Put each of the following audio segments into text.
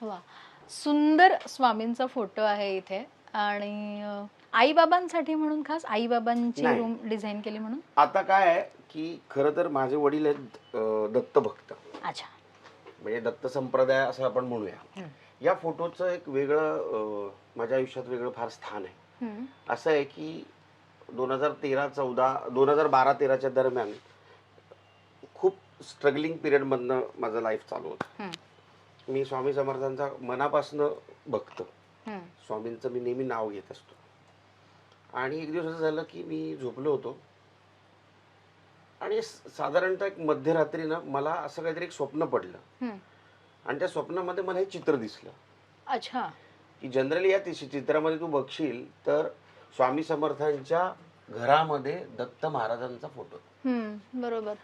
वा सुंदर स्वामींचा फोटो आहे इथे. आणि आई बाबांसाठी म्हणून खास? आई बाबांची नाही. रूम डिझाईन केली म्हणून? आता काय आहे की खरं तर माझे वडील आहेत अं, दत्त भक्त अच्छा. म्हणजे दत्त संप्रदाय असं आपण म्हणूया. या फोटोचं एक वेगळं अं, माझ्या आयुष्यात वेगळं फार स्थान आहे. हम्म. असं आहे की दोन हजार तेरा चौदा दोन हजार बारा तेराच्या दरम्यान खूप स्ट्रगलिंग पिरियडमधनं माझं लाईफ चालू होतं. हम्म. मी स्वामी समर्थांचा मनापासनं भक्त हम्म. स्वामींचं मी नेहमी नाव घेत असतो आणि एक दिवस असं झालं की मी झोपलो होतो आणि स- साधारणतः एक मध्यरात्री ना मला असं काहीतरी एक स्वप्न पडलं हम्म. आणि त्या स्वप्नामध्ये मला हे चित्र दिसलं अच्छा की जनरली या ति- चित्रामध्ये तू बघशील तर स्वामी समर्थांच्या घरामध्ये दत्त महाराजांचा फोटो. हम्म. बरोबर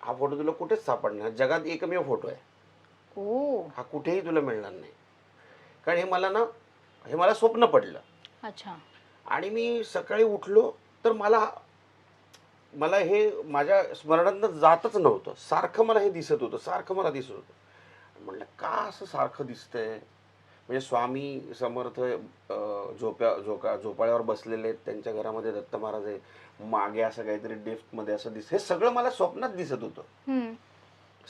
हा फोटो तुला कुठेच सापडणार जगात एकमेव फोटो आहे ओ हा कुठेही तुला मिळणार नाही. कारण हे मला ना हे मला स्वप्न पडलं. अच्छा. आणि मी सकाळी उठलो तर मला मला हे माझ्या स्मरणात जातच नव्हतं. सारखं मला हे दिसत होतं सारखं मला दिसत होतं. म्हणलं का असं सारखं दिसतंय? म्हणजे स्वामी समर्थ झोप्या झोका झोपाळ्यावर बसलेले आहेत त्यांच्या घरामध्ये दत्त महाराज आहे मागे असं काहीतरी डेफ्टमध्ये असं दिसत हे सगळं मला स्वप्नात दिसत होतं.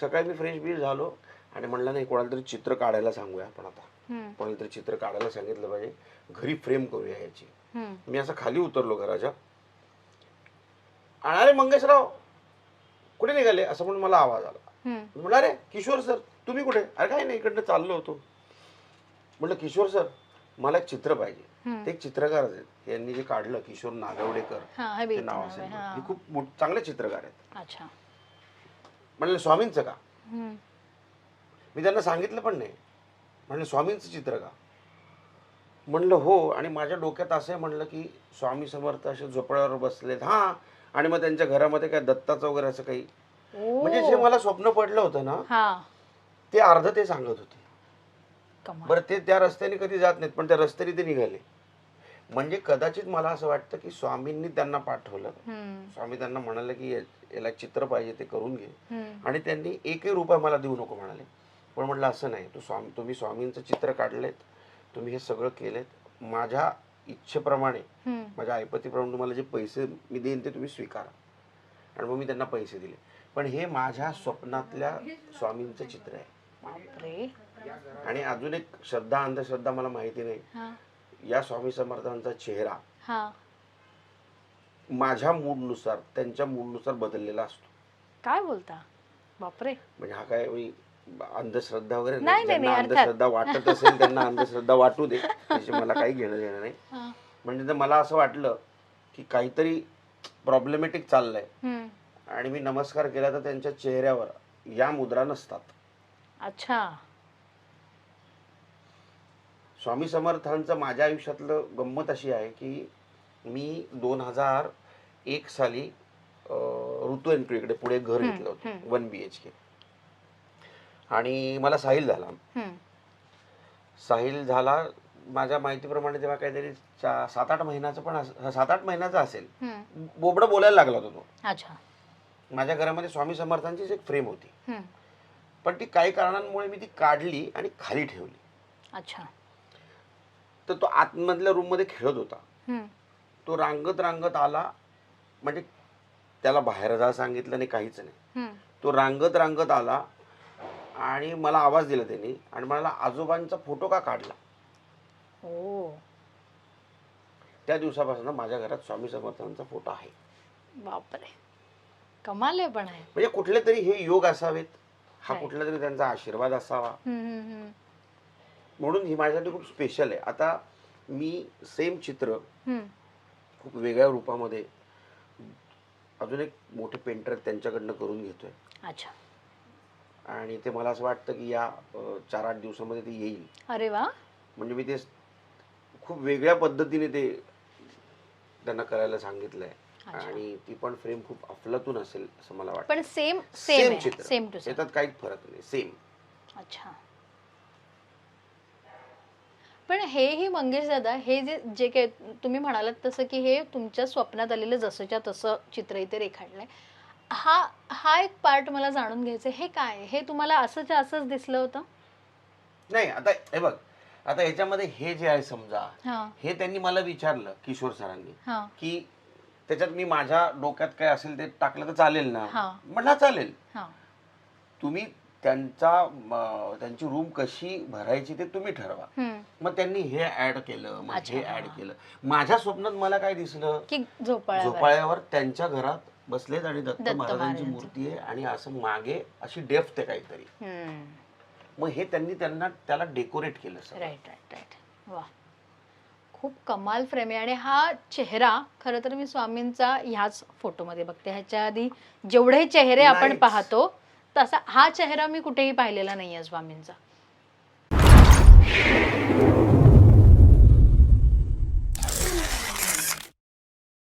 सकाळी मी फ्रेश बी झालो. आणि म्हणलं नाही कोणाला तरी चित्र काढायला सांगूया आपण आता. कोणाला तरी चित्र काढायला सांगितलं पाहिजे. घरी फ्रेम करूया याची. मी असं खाली उतरलो घराच्या. अरे मंगेशराव कुठे निघाले? असं म्हणून मला आवाज आला. म्हणलं अरे किशोर सर तुम्ही कुठे? अरे काय नाही इकडनं चाललो होतो. म्हटलं किशोर सर मला एक चित्र पाहिजे. ते एक चित्रकार आहेत. यांनी जे काढलं किशोर नागवडेकर नाव असेल आहे हा. खूप चांगले चित्रकार आहेत. म्हणलं स्वामींचं का. मी त्यांना सांगितलं पण नाही. म्हणलं स्वामींचं चित्र का? म्हणलं हो. आणि माझ्या डोक्यात असं आहे म्हणलं की स्वामी समर्थ असे झोपड्यावर बसलेत. हां. आणि मग त्यांच्या घरामध्ये काय दत्ताचं वगैरे असं काही? म्हणजे जे मला स्वप्न पडलं होतं ना हा. ते अर्ध ते सांगत होते. बरं ते त्या रस्त्याने कधी जात नाहीत पण त्या रस्त्याने ते निघाले. म्हणजे कदाचित मला असं वाटतं की स्वामींनी त्यांना पाठवलं. स्वामी त्यांना म्हणाले की याला चित्र पाहिजे ते करून घे. आणि त्यांनी एकही रुपया मला देऊ नको म्हणाले. पण म्हटलं असं नाही. तू स्वामी तुम्ही स्वामींचं चित्र काढलेत. तुम्ही हे सगळं केलेत. माझ्या इच्छेप्रमाणे. माझ्या ऐपतीप्रमाणे तुम्हाला जे पैसे मी देईन ते तुम्ही स्वीकारा. आणि मग मी त्यांना पैसे दिले. पण हे माझ्या स्वप्नातल्या स्वामींचं चित्र आहे. आणि अजून एक श्रद्धा अंधश्रद्धा मला माहिती नाही. या स्वामी समर्थांचा चेहरा माझ्या मूडनुसार त्यांच्या मूडनुसार बदललेला असतो. काय बोलता? बापरे. म्हणजे हा काय मी अंधश्रद्धा वगैरे नाही, नाही नाही, ज्यांना नाही, अर्थात. अंधश्रद्धा वाटत असेल त्यांना अंधश्रद्धा वाटू दे त्याची मला काही घेणं देणं नाही हा. म्हणजे जर मला असं वाटलं की काहीतरी प्रॉब्लेमॅटिक चाललंय हम्म. आणि मी नमस्कार केला तर त्यांच्या चेहऱ्यावर या मुद्रा नसतात अच्छा स्वामी समर्थांचं माझ्या आयुष्यातलं गंमत अशी आहे की मी दोन हजार एक साली अं, ऋतू एंट्री इकडे पुढे घर हम्म, घेतलं होतं हम्म. वन बी एच के आणि मला साहिल झाला. साहिल झाला माझ्या माहितीप्रमाणे तेव्हा काहीतरी सात आठ महिन्याचं पण सात आठ महिन्याचा असेल. बोबडं बोलायला लागला होता तो. अच्छा. माझ्या घरामध्ये स्वामी समर्थांचीच एक फ्रेम होती. पण ती काही कारणांमुळे मी ती काढली आणि खाली ठेवली. अच्छा. तर तो आतमधल्या रूममध्ये खेळत होता. तो रांगत रांगत आला. म्हणजे त्याला बाहेर जा सांगितलं नाही काहीच नाही. तो रांगत रांगत आला. आणि मला आवाज दिला त्यांनी आणि मला आजोबांचा फोटो का काढला? ओ त्या दिवसापासून माझ्या घरात स्वामी समर्थांचा फोटो आहे. बापरे. कमाल आहे पण आहे. म्हणजे कुठले तरी हे योग असावेत. हा. कुठला तरी त्यांचा आशीर्वाद असावा. म्हणून ही माझ्यासाठी खूप स्पेशल आहे. आता मी सेम चित्र. खूप वेगळ्या रूपामध्ये अजून एक मोठे पेंटर त्यांच्याकडनं करून घेतोय. अच्छा. आणि ते मला असं वाटतं की या चार आठ दिवसामध्ये ते येईल. अरे वा. म्हणजे मी ते खूप वेगळ्या पद्धतीने ते त्यांना करायला सांगितलंय. आणि ती पण फ्रेम खूप अफलातून असेल असं मला वाटतं. पण सेम सेम चित्र. Same to same. काहीच फरक नाही. सेम. अच्छा. पण हेही मंगेश दादा हे जे जे काही तुम्ही म्हणालात तसं की हे तुमच्या स्वप्नात आलेलं जसंच्या तसं चित्र इथे रेखाटलंय. हा हा एक पार्ट मला जाणून घ्यायचं हे काय? हे तुम्हाला असंच्या असंच दिसलं होतं? नाही आता हे बघ. आता याच्यामध्ये हे जे आहे समजा हा. हे त्यांनी मला विचारलं किशोर सरांनी हा. की त्याच्यात मी माझ्या डोक्यात काय असेल ते टाकलं तर चालेल ना? हा. चालेल. हा. तुम्ही त्यांचा म, त्यांची रूम कशी भरायची ते तुम्ही ठरवा. हम्म. मग त्यांनी हे ऍड केलं मग अच्छा, हे हा. ऍड केलं. माझ्या स्वप्नात मला काय दिसलं? की झोपाळ्यावर. झोपाळ्यावर त्यांच्या घरात बसलेत आणि दत्त महाराजांची. मूर्ती आहे आणि असं मागे अशी डेफ्थ आहे काहीतरी. मग हे त्यांनी त्यांना त्याला डेकोरेट केलं राईट राईट राईट वा. खूप कमाल फ्रेम आहे. आणि हा चेहरा खरं तर मी स्वामींचा ह्याच फोटोमध्ये बघते. ह्याच्या आधी जेवढे चेहरे आपण. पाहतो तसा हा चेहरा मी कुठेही पाहिलेला नाहीये स्वामींचा.